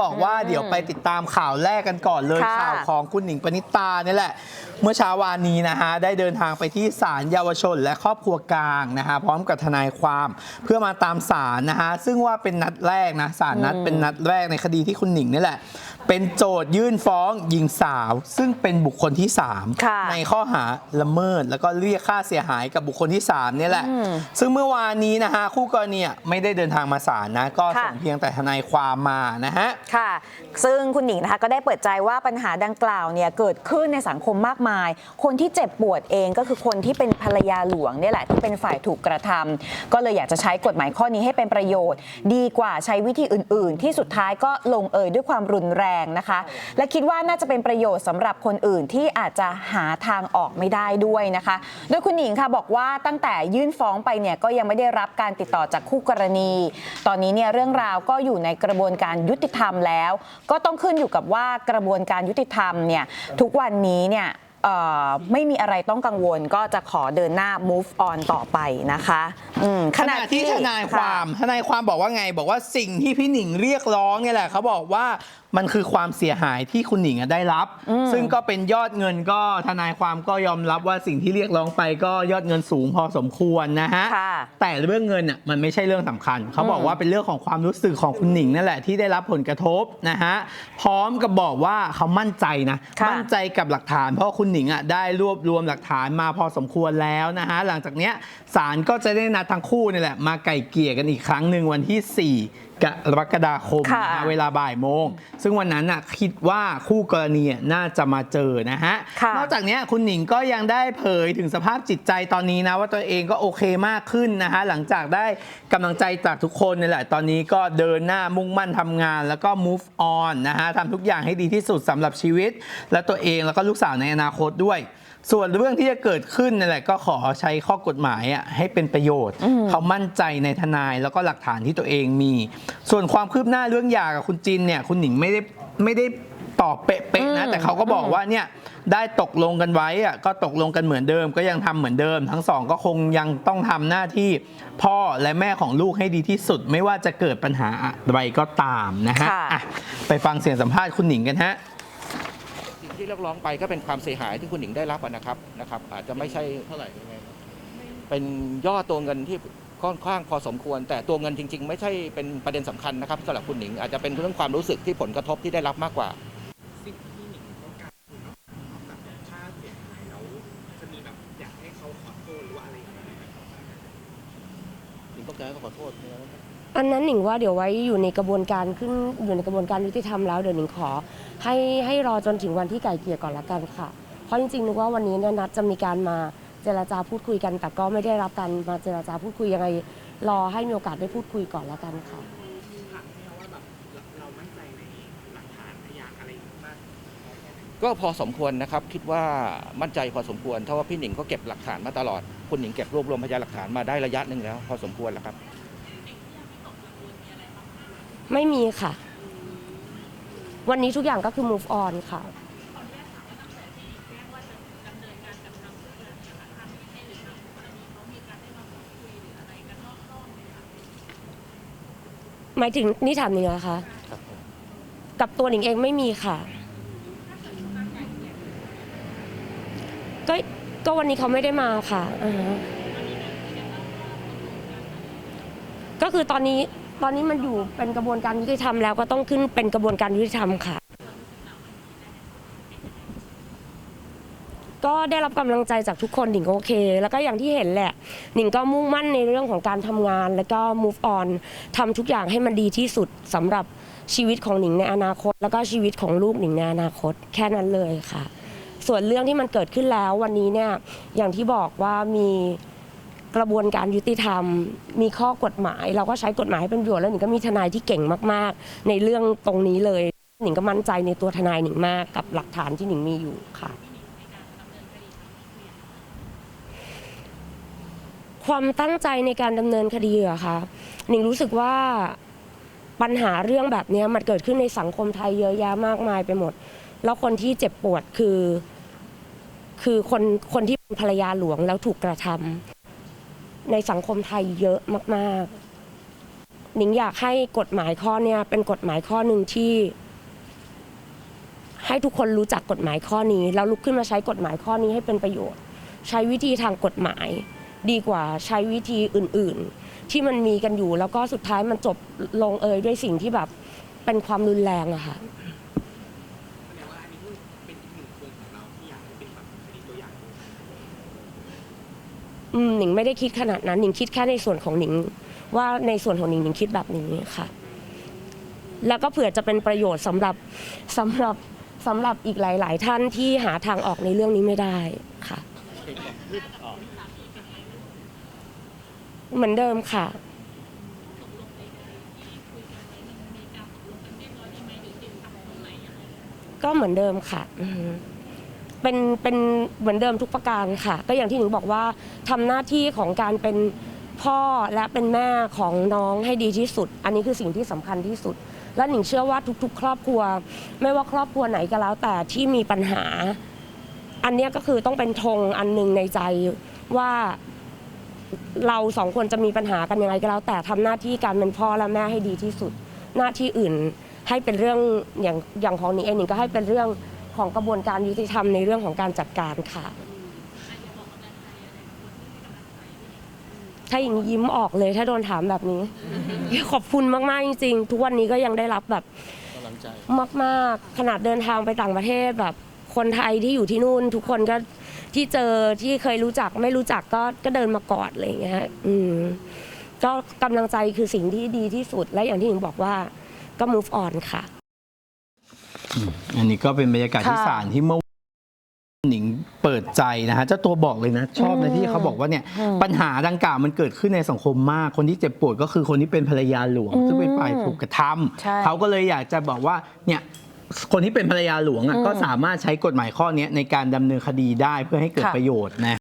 บอกว่าเดี๋ยวไปติดตามข่าวแรกกันก่อนเลยค่ะข่าวของคุณหนิงปณิตานี่แหละ เมื่อเช้าวานนี้นะฮะได้เดินทางไปที่ศาลเยาวชน และครอบครัวกลางนะฮะพร้อมกับทนายความเพื่อมาตามศาลนะฮะซึ่งว่าเป็นนัดแรกนะศาลนัดเป็นนัดแรกในคดีที่คุณหนิงนี่แหละ เป็นโจทยื่นฟ้องหญิงสาว ซึ่งเป็นบุคคลที่สามค่ะในข้อหาละเมิด แล้วก็เรียกค่าเสียหายกับบุคคลที่ 3 เนี่ยแหละซึ่งเมื่อวานนี้นะฮะคู่กรณีอะไม่ได้เดินทางมาศาลนะก็ค่ะ ส่งเพียงแต่ทนายความมานะฮะค่ะ ซึ่งคุณหนิงนะคะก็ได้เปิดใจว่าปัญหาดังกล่าวเนี่ยเกิดขึ้นในสังคมมากมาย คนที่เจ็บปวดเองก็คือคนที่เป็นภรรยาหลวงเนี่ยแหละที่เป็นฝ่ายถูกกระทำก็เลยอยากจะใช้กฎหมายข้อนี้ให้เป็นประโยชน์ ดีกว่าใช้วิธีอื่น ๆ ที่สุดท้ายก็ลงเอยด้วยความรุนแรงนะคะ และคิดว่าน่าจะเป็นประโยชน์สำหรับคนอื่นที่อาจจะหาทางออกไม่ได้ด้วยนะคะ โดยคุณหนิงค่ะบอกว่าตั้งแต่ยื่นฟ้องไปเนี่ยก็ยังไม่ได้รับการติดต่อจากคู่กรณี ตอนนี้เนี่ยเรื่องราวก็อยู่ในกระบวนการยุติธรรมแล้ว ก็ต้องขึ้นอยู่กับว่ากระบวนการยุติธรรมเนี่ยทุกวันนี้เนี่ย ไม่มีอะไรต้องกังวลก็จะขอเดินหน้า move on ต่อไปนะคะอืมขณะที่ทนายความทนายความบอกว่าไง บอกว่าสิ่งที่พี่หนิงเรียกร้องเนี่ยแหละเขาบอกว่ามันคือความเสียหายที่คุณหนิงอะได้รับ ซึ่งก็เป็นยอดเงินก็ทนายความก็ยอมรับว่าสิ่งที่เรียกร้องไปก็ยอดเงินสูงพอสมควรนะฮะค่ะ แต่เรื่องเงินอะมันไม่ใช่เรื่องสำคัญ เขาบอกว่าเป็นเรื่องของความรู้สึกของคุณหนิงนั่นแหละที่ได้รับผลกระทบนะฮะพร้อมกับบอกว่าเขามั่นใจนะค่ะ มั่นใจกับหลักฐานเพราะคุณหนิงอะได้รวบรวมหลักฐานมาพอสมควรแล้วนะฮะหลังจากเนี้ยศาลก็จะได้นัดทั้งคู่นี่แหละมาไก่เกลี่ยกันอีกครั้งหนึ่งวันที่ 4 กรกฎาคมค่ะนะฮะเวลาบ่ายโมง ซึ่งวันนั้นน่ะคิดว่าคู่กรณีอะน่าจะมาเจอนะฮะ ค่ะนอกจากเนี้ยคุณหนิงก็ยังได้เผยถึงสภาพจิตใจตอนนี้นะ ว่าตัวเองก็โอเคมากขึ้นนะฮะ หลังจากได้กำลังใจจากทุกคนนี่แหละ ตอนนี้ก็เดินหน้ามุ่งมั่นทำงาน แล้วก็ move on นะฮะทำทุกอย่างให้ดีที่สุดสำหรับชีวิต และตัวเองแล้วก็ลูกสาวในอนาคตด้วยส่วนเรื่องที่จะเกิดขึ้นนั่นแหละก็ขอใช้ข้อกฎหมายอะให้เป็นประโยชน์ เขามั่นใจในทนายแล้วก็หลักฐานที่ตัวเองมี ส่วนความคืบหน้าเรื่องหย่ากับคุณจินเนี่ยคุณหนิงไม่ได้ไม่ได้ตอบเป๊ะๆนะ แต่เขาก็บอกว่าเนี่ยได้ตกลงกันไว้อะก็ตกลงกันเหมือนเดิม ก็ยังทำเหมือนเดิม ทั้งสองก็คงยังต้องทำหน้าที่พ่อและแม่ของลูกให้ดีที่สุด ไม่ว่าจะเกิดปัญหาอะไรก็ตามนะฮะค่ะอะไปฟังเสียงสัมภาษณ์คุณหนิงกันฮะสิ่ง ที่เรียกร้องไปก็เป็นความเสียหายที่คุณหญิงได้รับอะนะครับนะครับ อาจจะไม่ใช่เท่าไหร่ยังไงเป็นยอดตัวเงินที่ค่อนข้างพอสมควร แต่ตัวเงินจริง ๆ ไม่ใช่เป็นประเด็นสำคัญนะครับสำหรับคุณหนิงอาจจะเป็นเรื่องความรู้สึกที่ผลกระทบที่ได้รับมากกว่า สิ่งที่หนิงต้องการคือนอกจากค่าเสียหายแล้วจะมีแบบอยากให้เขาขอโทษหรือว่าอะไรอย่างเงี้ยไหมครับหญิงต้องการขอโทษ อันนั้นหนิงว่าเดี๋ยวไว้อยู่ในกระบวนการขึ้นอยู่ในกระบวนการยุติธรรมแล้วเดี๋ยวหนิงขอ ให้ให้รอจนถึงวันที่ไก่เกลี่ยก่อนละกันค่ะ เพราะจริงๆนึกว่าวันนี้เนี่ยนัดจะมีการมาเจรจาพูดคุยกัน แต่ก็ไม่ได้รับการมาเจรจาพูดคุยยังไงรอให้มีโอกาสได้พูดคุยก่อนละกันค่ะ ก็พอสมควรนะครับ คิดว่ามั่นใจพอสมควรเพราะว่าพี่หนิงก็เก็บหลักฐานมาตลอด คุณหนิงเก็บรวบรวมพยานหลักฐานมาได้ระยะหนึ่งแล้ว พอสมควรแล้วครับ ไม่มีค่ะ วันนี้ทุกอย่างก็คือ move on ค่ะ หมายถึงนี่ถามหนิงเหรอคะกับตัวหนิงเองไม่มีค่ะ ก็ก็วันนี้เขาไม่ได้มาค่ะอ่าฮะก็คือตอนนี้ ตอนนี้มันอยู่เป็นกระบวนการยุติธรรมแล้วก็ต้องขึ้นเป็นกระบวนการยุติธรรมค่ะ ก็ได้รับกำลังใจจากทุกคนหนิงก็โอเค แล้วก็อย่างที่เห็นแหละหนิงก็มุ่งมั่นในเรื่องของการทำงาน แล้วก็ move on ทำทุกอย่างให้มันดีที่สุดสำหรับชีวิตของหนิงในอนาคต แล้วก็ชีวิตของลูกหนิงในอนาคตแค่นั้นเลยค่ะ ส่วนเรื่องที่มันเกิดขึ้นแล้ววันนี้เนี่ยอย่างที่บอกว่ามี กระบวนการยุติธรรม มีข้อกฎหมาย เราก็ใช้กฎหมายให้เป็นประโยชน์แล้วหนิงก็มีทนายที่เก่งมากๆ ในเรื่องตรงนี้เลยหนิงก็มั่นใจในตัวทนายหนิงมากกับหลักฐานที่หนิงมีอยู่ค่ะ ความตั้งใจในการดำเนินคดีเหรอคะหนิงรู้สึกว่าปัญหาเรื่องแบบนี้มันเกิดขึ้นในสังคมไทยเยอะแยะมากมายไปหมด แล้วคนที่เจ็บปวดคือ คือคนคนที่เป็นภรรยาหลวงแล้วถูกกระทำ ในสังคมไทยเยอะมากๆ หนิงอยากให้กฎหมายข้อเนี้ยเป็นกฎหมายข้อหนึ่งที่ ให้ทุกคนรู้จักกฎหมายข้อนี้ แล้วลุกขึ้นมาใช้กฎหมายข้อนี้ให้เป็นประโยชน์ ใช้วิธีทางกฎหมาย ดีกว่าใช้วิธีอื่น ๆ ที่มันมีกันอยู่ แล้วก็สุดท้ายมันจบลงเอยด้วยสิ่งที่แบบเป็นความรุนแรงอะค่ะ แสดงว่าอันนี้เป็นอีกหนึ่งคนของเราที่อยากให้เป็นแบบคดีตัวอย่าง อืมหนิงไม่ได้คิดขนาดนั้นหนิงคิดแค่ในส่วนของหนิง ว่าในส่วนของหนิงหนิงคิดแบบนี้ค่ะ แล้วก็เผื่อจะเป็นประโยชน์สำหรับสำหรับสำหรับอีกหลาย ๆ ท่านที่หาทางออกในเรื่องนี้ไม่ได้ค่ะ เหมือนเดิมค่ะ ก็เหมือนเดิมค่ะอือฮึ เป็นเป็นเหมือนเดิมทุกประการค่ะ ก็อย่างที่หนิงบอกว่าทำหน้าที่ของการเป็นพ่อและเป็นแม่ของน้องให้ดีที่สุด อันนี้คือสิ่งที่สำคัญที่สุด และหนิงเชื่อว่าทุก ๆ ครอบครัว ไม่ว่าครอบครัวไหนก็แล้วแต่ที่มีปัญหา อันเนี้ยก็คือต้องเป็นธงอันหนึ่งในใจว่าเราสองคนจะมีปัญหากันยังไงก็แล้ว แต่ทำหน้าที่การเป็นพ่อและแม่ให้ดีที่สุด หน้าที่อื่นให้เป็นเรื่องอย่างอย่างของหนิงเองหนิงก็ให้เป็นเรื่อง ของกระบวนการยุติธรรมในเรื่องของการจัดการค่ะ ถ้าอย่างยิ้มออกเลยถ้าโดนถามแบบนี้ ขอบคุณมากๆจริงๆ ทุกวันนี้ก็ยังได้รับแบบมากๆ ขนาดเดินทางไปต่างประเทศแบบ คนไทยที่อยู่ที่นู่น ทุกคนก็ที่เจอที่เคยรู้จักไม่รู้จักก็ก็เดินมากอดอะไรอย่างเงี้ยอืมก็กำลังใจคือสิ่งที่ดีที่สุดและอย่างที่หญิงบอกว่าก็ move on ค่ะ อันนี้ก็เป็นบรรยากาศที่ค่ะศาลที่เมื่อวานหนิงเปิดใจนะฮะเจ้าตัวบอกเลยนะ ชอบนะที่เขาบอกว่าเนี่ยอืมปัญหาดังกล่าวมันเกิดขึ้นในสังคมมาก คนที่เจ็บปวดก็คือคนที่เป็นภรรยาหลวงอืมซึ่งเป็นฝ่ายถูกกระทใช่ำเขาก็เลยอยากจะบอกว่าเนี่ยคนที่เป็นภรรยาหลวงอะอืมก็สามารถใช้กฎหมายข้อเนี้ยในการดำเนินคดีได้เพื่อให้เกิดค่ะประโยชน์นะ